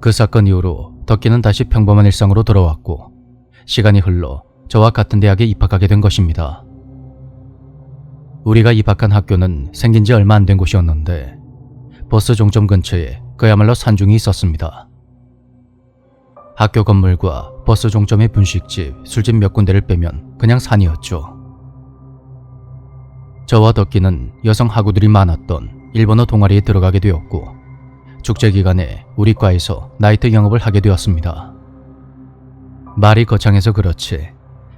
그 사건 이후로 덕기는 다시 평범한 일상으로 돌아왔고 시간이 흘러 저와 같은 대학에 입학하게 된 것입니다. 우리가 입학한 학교는 생긴 지 얼마 안 된 곳이었는데 버스 종점 근처에 그야말로 산중이 있었습니다. 학교 건물과 버스 종점의 분식집, 술집 몇 군데를 빼면 그냥 산이었죠. 저와 덕기는 여성 학우들이 많았던 일본어 동아리에 들어가게 되었고 축제 기간에 우리 과에서 나이트 영업을 하게 되었습니다. 말이 거창해서 그렇지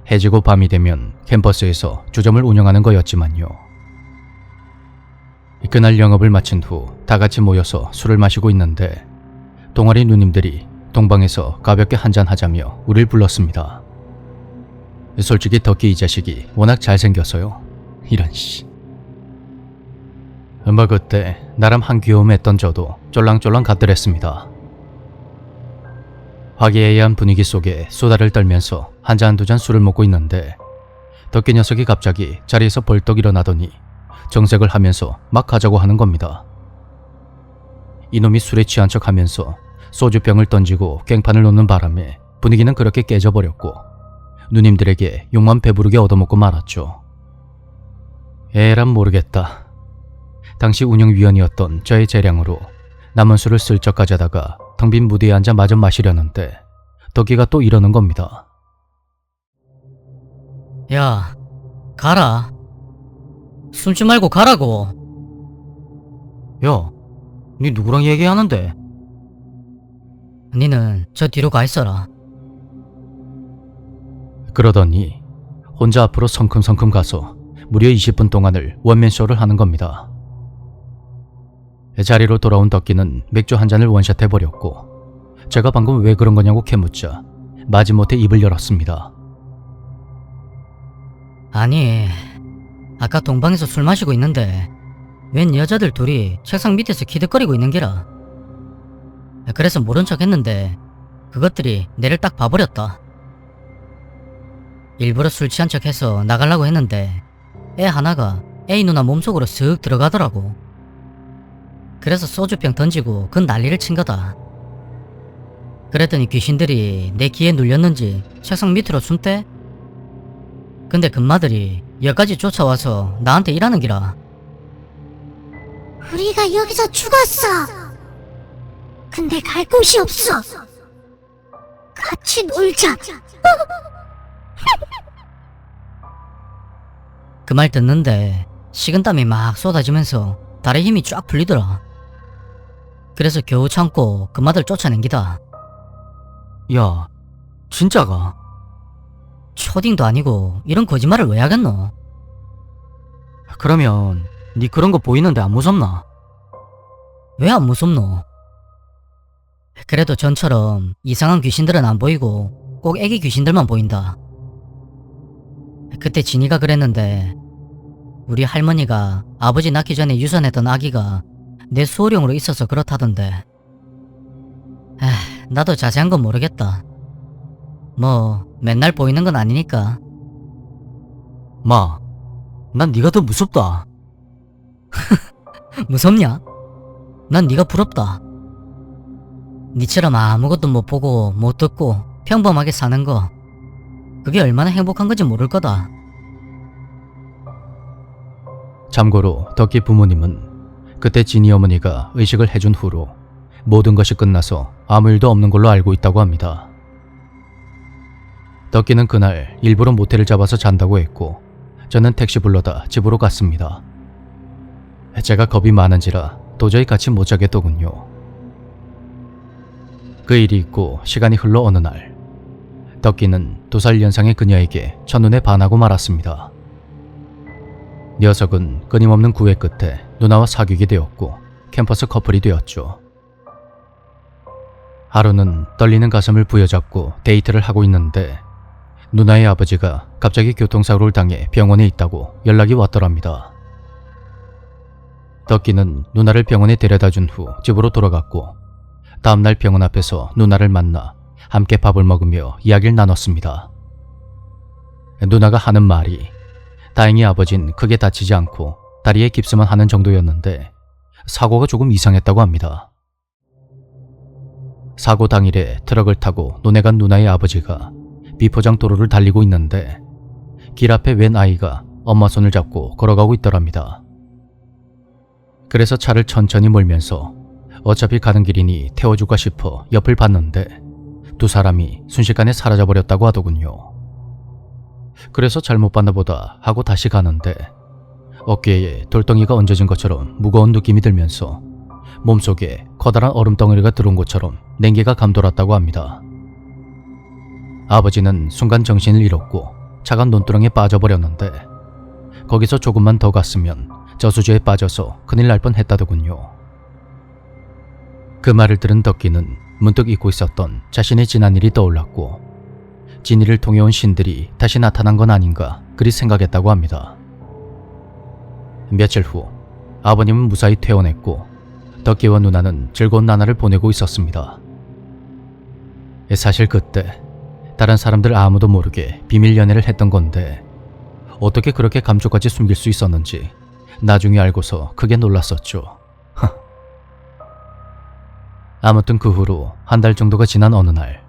해지고 밤이 되면 캠퍼스에서 주점을 운영하는 거였지만요. 그날 영업을 마친 후 다 같이 모여서 술을 마시고 있는데 동아리 누님들이 동방에서 가볍게 한잔 하자며 우릴 불렀습니다. 솔직히 덕기 이 자식이 워낙 잘생겨서요. 이런 씨. 뭐 그때 나름 한 귀여움했던 저도 쫄랑쫄랑 가더랬습니다. 화기애애한 분위기 속에 수다를 떨면서 한 잔두잔 술을 먹고 있는데 덕기 녀석이 갑자기 자리에서 벌떡 일어나더니 정색을 하면서 막 가자고 하는 겁니다. 이놈이 술에 취한 척 하면서 소주병을 던지고 깽판을 놓는 바람에 분위기는 그렇게 깨져버렸고 누님들에게 욕만 배부르게 얻어먹고 말았죠. 에란 모르겠다. 당시 운영위원이었던 저의 재량으로 남은 술을 슬쩍 가져다가 텅 빈 무대에 앉아 마저 마시려는데 덕기가 또 이러는 겁니다. 야, 가라. 숨지 말고 가라고. 야, 니 누구랑 얘기하는데? 니는 저 뒤로 가 있어라. 그러더니 혼자 앞으로 성큼성큼 가서 무려 20분 동안을 원맨쇼를 하는 겁니다. 자리로 돌아온 덕기는 맥주 한 잔을 원샷해버렸고 제가 방금 왜 그런 거냐고 캐묻자 마지못해 입을 열었습니다. 아니, 아까 동방에서 술 마시고 있는데 웬 여자들 둘이 책상 밑에서 키득거리고 있는 게라. 그래서 모른 척 했는데 그것들이 내를 딱 봐버렸다. 일부러 술 취한 척 해서 나가려고 했는데 애 하나가 A 누나 몸속으로 슥 들어가더라고. 그래서 소주병 던지고 그 난리를 친 거다. 그랬더니 귀신들이 내 귀에 눌렸는지 책상 밑으로 숨대? 근데 금마들이 여기까지 쫓아와서 나한테 일하는 기라. 우리가 여기서 죽었어. 근데 갈 곳이 없어. 같이 놀자. 그 말 듣는데 식은땀이 막 쏟아지면서 다리 힘이 쫙 풀리더라. 그래서 겨우 참고 금마들 쫓아낸 기다. 야, 진짜가? 초딩도 아니고 이런 거짓말을 왜 하겠노? 그러면 니 그런 거 보이는데 안 무섭나? 왜 안 무섭노? 그래도 전처럼 이상한 귀신들은 안 보이고 꼭 애기 귀신들만 보인다. 그때 진이가 그랬는데 우리 할머니가 아버지 낳기 전에 유산했던 아기가 내 수호령으로 있어서 그렇다던데. 에휴, 나도 자세한 건 모르겠다. 뭐 맨날 보이는 건 아니니까. 마, 난 니가 더 무섭다. 무섭냐? 난 네가 부럽다. 니처럼 아무것도 못 보고 못 듣고 평범하게 사는 거 그게 얼마나 행복한 건지 모를 거다. 참고로 덕기 부모님은 그때 진이 어머니가 의식을 해준 후로 모든 것이 끝나서 아무 일도 없는 걸로 알고 있다고 합니다. 덕기는 그날 일부러 모텔을 잡아서 잔다고 했고 저는 택시 불러다 집으로 갔습니다. 제가 겁이 많은지라 도저히 같이 못 자겠더군요. 그 일이 있고 시간이 흘러 어느 날 덕기는 두 살 연상의 그녀에게 첫눈에 반하고 말았습니다. 녀석은 끊임없는 구애 끝에 누나와 사귀게 되었고 캠퍼스 커플이 되었죠. 하루는 떨리는 가슴을 부여잡고 데이트를 하고 있는데 누나의 아버지가 갑자기 교통사고를 당해 병원에 있다고 연락이 왔더랍니다. 덕기는 누나를 병원에 데려다 준 후 집으로 돌아갔고 다음날 병원 앞에서 누나를 만나 함께 밥을 먹으며 이야기를 나눴습니다. 누나가 하는 말이 다행히 아버진 크게 다치지 않고 다리에 깁스만 하는 정도였는데 사고가 조금 이상했다고 합니다. 사고 당일에 트럭을 타고 논에 간 누나의 아버지가 비포장 도로를 달리고 있는데 길 앞에 웬 아이가 엄마 손을 잡고 걸어가고 있더랍니다. 그래서 차를 천천히 몰면서 어차피 가는 길이니 태워줄까 싶어 옆을 봤는데 두 사람이 순식간에 사라져버렸다고 하더군요. 그래서 잘못 봤나 보다 하고 다시 가는데 어깨에 돌덩이가 얹어진 것처럼 무거운 느낌이 들면서 몸속에 커다란 얼음 덩어리가 들어온 것처럼 냉기가 감돌았다고 합니다. 아버지는 순간 정신을 잃었고 차가 논두렁에 빠져버렸는데 거기서 조금만 더 갔으면 저수지에 빠져서 큰일 날 뻔했다더군요. 그 말을 들은 덕기는 문득 잊고 있었던 자신의 지난 일이 떠올랐고 진이를 통해 온 신들이 다시 나타난 건 아닌가 그리 생각했다고 합니다. 며칠 후 아버님은 무사히 퇴원했고 덕기와 누나는 즐거운 나날을 보내고 있었습니다. 사실 그때 다른 사람들 아무도 모르게 비밀 연애를 했던 건데 어떻게 그렇게 감쪽같이 숨길 수 있었는지 나중에 알고서 크게 놀랐었죠. 아무튼 그 후로 한 달 정도가 지난 어느 날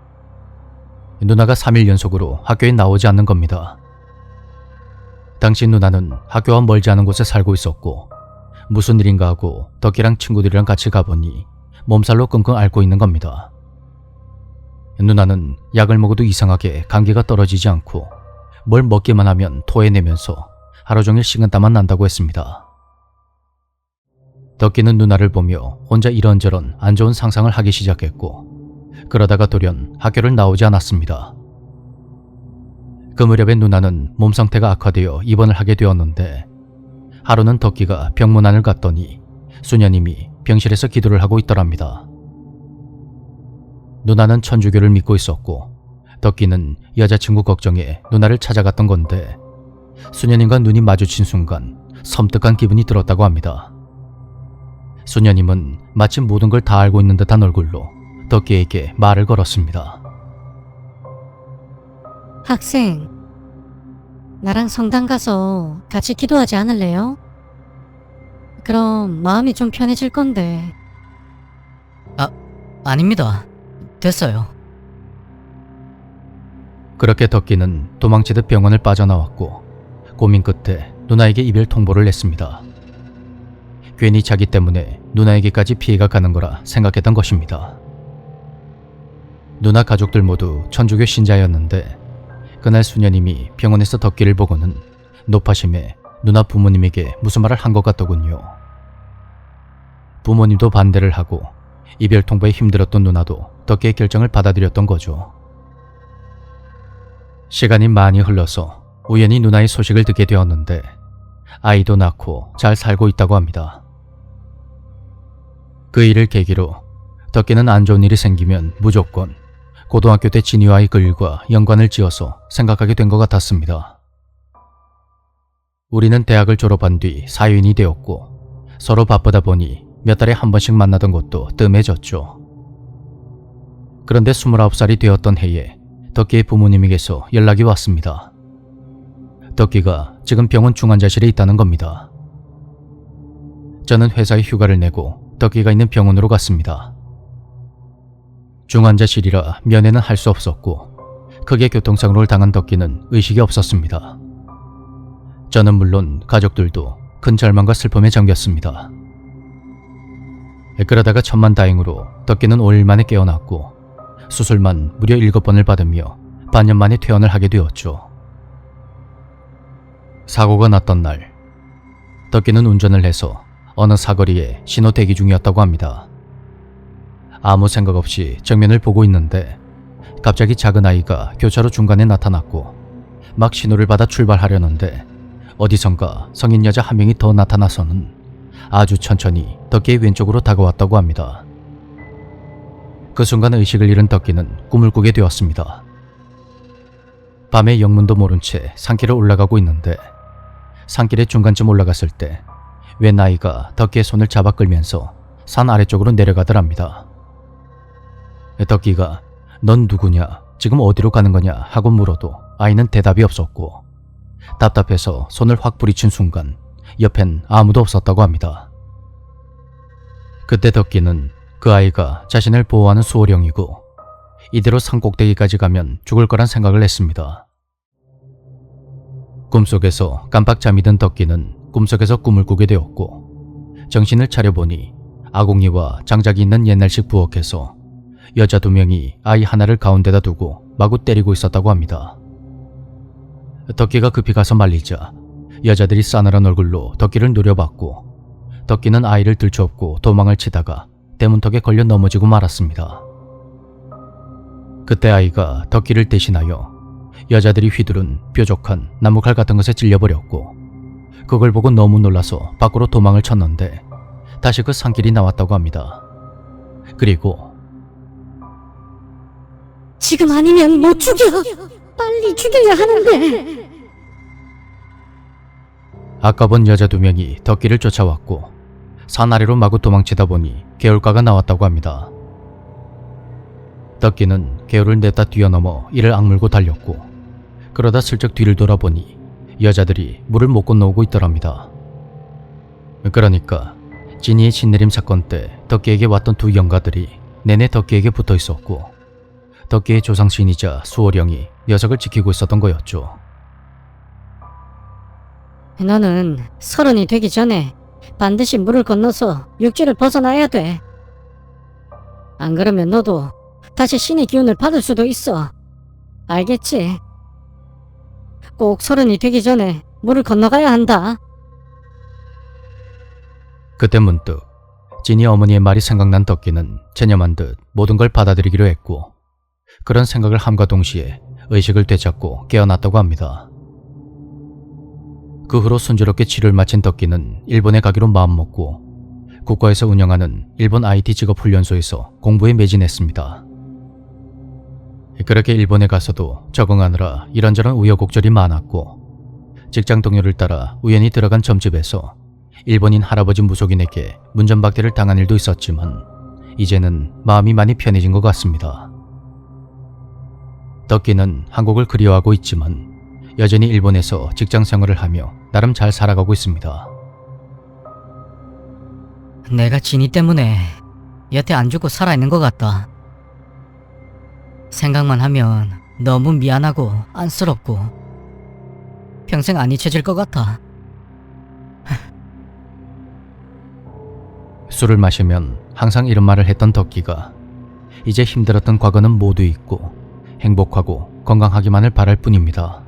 누나가 3일 연속으로 학교에 나오지 않는 겁니다. 당시 누나는 학교와 멀지 않은 곳에 살고 있었고 무슨 일인가 하고 덕기랑 친구들이랑 같이 가보니 몸살로 끙끙 앓고 있는 겁니다. 누나는 약을 먹어도 이상하게 감기가 떨어지지 않고 뭘 먹기만 하면 토해내면서 하루 종일 식은땀만 난다고 했습니다. 덕기는 누나를 보며 혼자 이런저런 안 좋은 상상을 하기 시작했고 그러다가 돌연 학교를 나오지 않았습니다. 그 무렵에 누나는 몸 상태가 악화되어 입원을 하게 되었는데 하루는 덕기가 병문 안을 갔더니 수녀님이 병실에서 기도를 하고 있더랍니다. 누나는 천주교를 믿고 있었고 덕기는 여자친구 걱정에 누나를 찾아갔던 건데 수녀님과 눈이 마주친 순간 섬뜩한 기분이 들었다고 합니다. 수녀님은 마치 모든 걸 다 알고 있는 듯한 얼굴로 덕기에게 말을 걸었습니다. 학생, 나랑 성당 가서 같이 기도하지 않을래요? 그럼 마음이 좀 편해질 건데. 아닙니다. 됐어요. 그렇게 덕기는 도망치듯 병원을 빠져나왔고 고민 끝에 누나에게 이별 통보를 냈습니다. 괜히 자기 때문에 누나에게까지 피해가 가는 거라 생각했던 것입니다. 누나 가족들 모두 천주교 신자였는데 그날 수녀님이 병원에서 덕기를 보고는 높아심에 누나 부모님에게 무슨 말을 한 것 같더군요. 부모님도 반대를 하고 이별 통보에 힘들었던 누나도 덕기의 결정을 받아들였던 거죠. 시간이 많이 흘러서 우연히 누나의 소식을 듣게 되었는데 아이도 낳고 잘 살고 있다고 합니다. 그 일을 계기로 덕기는 안 좋은 일이 생기면 무조건 고등학교 때 진이와의 그 일과 연관을 지어서 생각하게 된 것 같았습니다. 우리는 대학을 졸업한 뒤 사유인이 되었고 서로 바쁘다 보니 몇 달에 한 번씩 만나던 것도 뜸해졌죠. 그런데 29살이 되었던 해에 덕기의 부모님에게서 연락이 왔습니다. 덕기가 지금 병원 중환자실에 있다는 겁니다. 저는 회사에 휴가를 내고 덕기가 있는 병원으로 갔습니다. 중환자실이라 면회는 할 수 없었고 크게 교통사고를 당한 덕기는 의식이 없었습니다. 저는 물론 가족들도 큰 절망과 슬픔에 잠겼습니다. 그러다가 천만 다행으로 덕기는 5일 만에 깨어났고 수술만 무려 7번을 받으며 반년 만에 퇴원을 하게 되었죠. 사고가 났던 날 덕기는 운전을 해서 어느 사거리에 신호 대기 중이었다고 합니다. 아무 생각 없이 정면을 보고 있는데 갑자기 작은 아이가 교차로 중간에 나타났고 막 신호를 받아 출발하려는데 어디선가 성인 여자 한 명이 더 나타나서는 아주 천천히 덕기의 왼쪽으로 다가왔다고 합니다. 그 순간 의식을 잃은 덕기는 꿈을 꾸게 되었습니다. 밤에 영문도 모른 채 산길을 올라가고 있는데 산길의 중간쯤 올라갔을 때 웬 아이가 덕기의 손을 잡아 끌면서 산 아래쪽으로 내려가더랍니다. 덕기가 넌 누구냐 지금 어디로 가는 거냐 하고 물어도 아이는 대답이 없었고 답답해서 손을 확 부리친 순간 옆엔 아무도 없었다고 합니다. 그때 덕기는 그 아이가 자신을 보호하는 수호령이고 이대로 산꼭대기까지 가면 죽을 거란 생각을 했습니다. 꿈속에서 깜빡 잠이 든 덕기는 꿈속에서 꿈을 꾸게 되었고 정신을 차려보니 아궁이와 장작이 있는 옛날식 부엌에서 여자 두 명이 아이 하나를 가운데다 두고 마구 때리고 있었다고 합니다. 덕기가 급히 가서 말리자 여자들이 싸늘한 얼굴로 덕기를 노려봤고 덕기는 아이를 들쳐업고 도망을 치다가 대문턱에 걸려 넘어지고 말았습니다. 그때 아이가 덕기를 대신하여 여자들이 휘두른 뾰족한 나무칼 같은 것에 찔려버렸고 그걸 보고 너무 놀라서 밖으로 도망을 쳤는데 다시 그 산길이 나왔다고 합니다. 그리고 지금 아니면 못 죽여. 빨리 죽여야 하는데. 아까 본 여자 두 명이 덕기를 쫓아왔고 산 아래로 마구 도망치다 보니 개울가가 나왔다고 합니다. 덕기는 개울을 냈다 뛰어넘어 이를 악물고 달렸고 그러다 슬쩍 뒤를 돌아보니 여자들이 물을 못 건너오고 있더랍니다. 그러니까 진이의 진내림 사건 때 덕기에게 왔던 두 영가들이 내내 덕기에게 붙어 있었고 덕기의 조상신이자 수호령이 녀석을 지키고 있었던 거였죠. 나는 서른이 되기 전에 반드시 물을 건너서 육지를 벗어나야 돼. 안 그러면 너도 다시 신의 기운을 받을 수도 있어. 알겠지? 꼭 서른이 되기 전에 물을 건너가야 한다. 그때 문득 진이 어머니의 말이 생각난 덕기는 체념한 듯 모든 걸 받아들이기로 했고 그런 생각을 함과 동시에 의식을 되찾고 깨어났다고 합니다. 그 후로 순조롭게 치료를 마친 덕기는 일본에 가기로 마음먹고 국가에서 운영하는 일본 IT 직업 훈련소에서 공부에 매진했습니다. 그렇게 일본에 가서도 적응하느라 이런저런 우여곡절이 많았고 직장 동료를 따라 우연히 들어간 점집에서 일본인 할아버지 무속인에게 문전박대를 당한 일도 있었지만 이제는 마음이 많이 편해진 것 같습니다. 덕기는 한국을 그리워하고 있지만 여전히 일본에서 직장 생활을 하며 나름 잘 살아가고 있습니다. 내가 진이 때문에 여태 안 죽고 살아있는 것 같다. 생각만 하면 너무 미안하고 안쓰럽고 평생 안 잊혀질 것 같아. 술을 마시면 항상 이런 말을 했던 덕기가 이제 힘들었던 과거는 모두 잊고 행복하고 건강하기만을 바랄 뿐입니다.